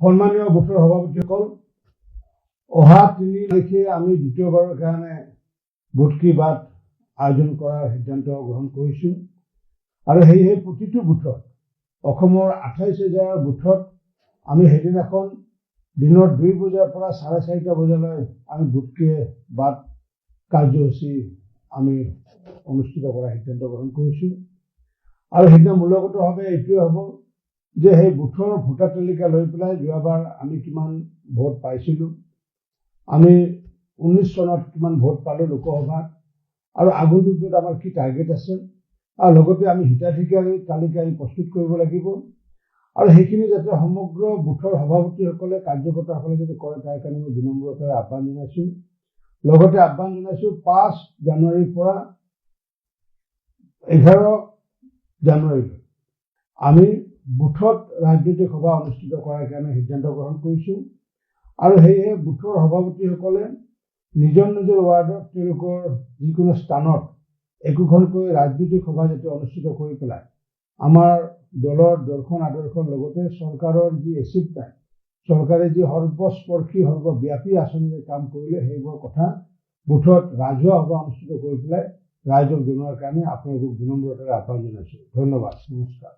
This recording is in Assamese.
সন্মানীয় গোটৰ সভাপতিসকল অহা তিনি তাৰিখে আমি দ্বিতীয়বাৰৰ কাৰণে ভোট কি বাট আয়োজন কৰাৰ সিদ্ধান্ত গ্ৰহণ কৰিছোঁ। আৰু সেয়েহে প্ৰতিটো বুথত অসমৰ আঠাইছ হাজাৰ বুথত আমি সেইদিনাখন দিনৰ দুই বজাৰ পৰা চাৰে চাৰিটা বজালৈ আমি ভোটকে বাট কাৰ্যসূচী আমি অনুষ্ঠিত কৰাৰ সিদ্ধান্ত গ্ৰহণ কৰিছোঁ। আৰু সেইদিনা মূলগতভাৱে এইটোৱে হ'ব যে সেই বুথৰ ভোটাৰ তালিকা লৈ পেলাই যোৱাবাৰ আমি কিমান ভোট পাইছিলোঁ। আমি ঊনৈছ চনত কিমান ভোট পালোঁ লোকসভাত। আৰু আগন্তুকত আমাৰ কি টাৰ্গেট আছে আৰু লগতে আমি হিতাধিকাৰী তালিকা আমি প্ৰস্তুত কৰিব লাগিব। আৰু সেইখিনি যাতে সমগ্ৰ বুথৰ সভাপতিসকলে কাৰ্যকৰ্তাসকলে যাতে কৰে তাৰ কাৰণে মই বিনম্ৰতাৰে আহ্বান জনাইছোঁ। লগতে আহ্বান জনাইছোঁ পাঁচ জানুৱাৰীৰ পৰা এঘাৰ জানুৱাৰীলৈ। আমি বুথত ৰাজনৈতিক সভা অনুষ্ঠিত কৰাৰ কাৰণে সিদ্ধান্ত গ্ৰহণ কৰিছোঁ। আৰু সেয়েহে বুথৰ সভাপতিসকলে নিজৰ নিজৰ ৱাৰ্ডত তেওঁলোকৰ যিকোনো স্থানত একোখনকৈ ৰাজনৈতিক সভা যাতে অনুষ্ঠিত কৰি পেলাই আমাৰ দলৰ দৰ্শন আদৰ্শৰ লগতে চৰকাৰৰ যি এচিভমেণ্ট চৰকাৰে যি সৰ্বস্পৰ্শী সৰ্বব্যাপী আঁচনিৰে কাম কৰিলে সেইবোৰ কথা বুথত ৰাজহুৱা সভা অনুষ্ঠিত কৰি পেলাই ৰাইজক জনোৱাৰ কাৰণে আপোনালোকক বিনম্ৰতাৰে আহ্বান জনাইছোঁ। ধন্যবাদ। নমস্কাৰ।